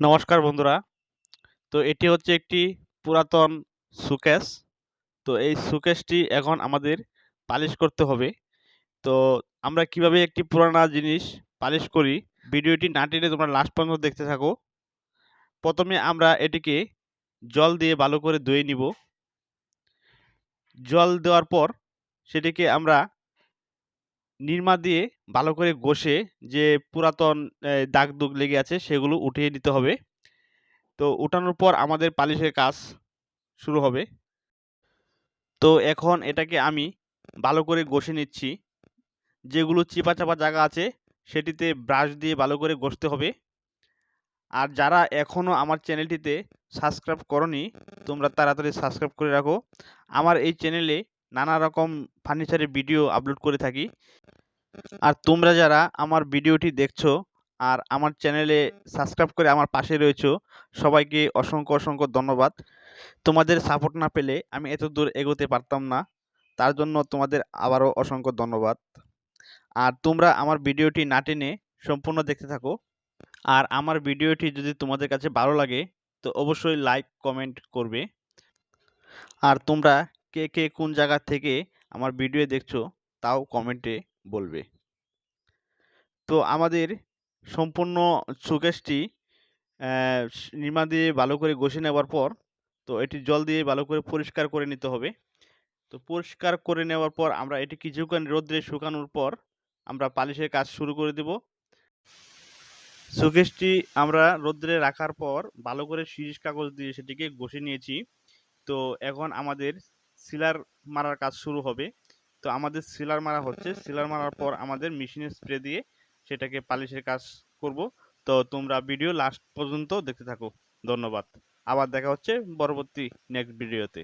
নমস্কার বন্ধুরা। তো এটি হচ্ছে একটি পুরাতন সুকেস তো এই সুকেসটি এখন আমাদের পালিশ করতে হবে। তো আমরা কীভাবে একটি পুরানা জিনিস পালিশ করি, ভিডিওটি না টেনে তোমরা লাস্ট পর্যন্ত দেখতে থাকো। প্রথমে আমরা এটিকে জল দিয়ে ভালো করে ধুয়ে নিব। জল দেওয়ার পর সেটিকে আমরা নিরমা দিয়ে ভালো করে ঘষে যে পুরাতন দাগ দুগ লেগে আছে সেগুলো উঠিয়ে নিতে হবে। তো উঠানোর পর আমাদের পালিশের কাজ শুরু হবে। তো এখন এটাকে আমি ভালো করে ঘষে নিচ্ছি। যেগুলো চিপা চাপা জায়গা আছে সেটিতে ব্রাশ দিয়ে ভালো করে ঘষতে হবে। আর যারা এখনও আমার চ্যানেলটিতে সাবস্ক্রাইব করনি তোমরা তাড়াতাড়ি সাবস্ক্রাইব করে রাখো। আমার এই চ্যানেলে নানা রকম ফার্নিচারের ভিডিও আপলোড করে থাকি। আর তোমরা যারা আমার ভিডিওটি দেখছ আর আমার চ্যানেলে সাবস্ক্রাইব করে আমার পাশে রয়েছো, সবাইকে অসংখ্য অসংখ্য ধন্যবাদ। তোমাদের সাপোর্ট না পেলে আমি এত দূর এগোতে পারতাম না, তার জন্য তোমাদের আবারও অসংখ্য ধন্যবাদ। আর তোমরা আমার ভিডিওটি না টেনে সম্পূর্ণ দেখতে থাকো। আর আমার ভিডিওটি যদি তোমাদের কাছে ভালো লাগে, তো অবশ্যই লাইক কমেন্ট করবে। আর তোমরা কে কে কোন জায়গা থেকে আমার ভিডিও দেখছ তাও কমেন্টে বলবে। তো আমাদের সম্পূর্ণ সুকেশটি নিমা দিয়ে ভালো করে ঘষে নেওয়ার পর, তো এটি জল দিয়ে ভালো করে পরিষ্কার করে নিতে হবে। তো পরিষ্কার করে নেওয়ার পর আমরা এটি কিছুক্ষণ রোদ্রে শুকানোর পর আমরা পালিশের কাজ শুরু করে দেব। সুকেশটি আমরা রোদ্রে রাখার পর ভালো করে শিরিষ কাগজ দিয়ে সেটিকে ঘষে নিয়েছি। তো এখন আমাদের সিলার মারার কাজ শুরু হবে। তো আমাদের সিলার মারা হচ্ছে। সিলার মারার পর আমাদের মেশিনের স্প্রে দিয়ে সেটাকে পালিশের কাজ করব। তো তোমরা ভিডিও লাস্ট পর্যন্ত দেখতে থাকো। ধন্যবাদ। আবার দেখা হচ্ছে পরবর্তী নেক্সট ভিডিওতে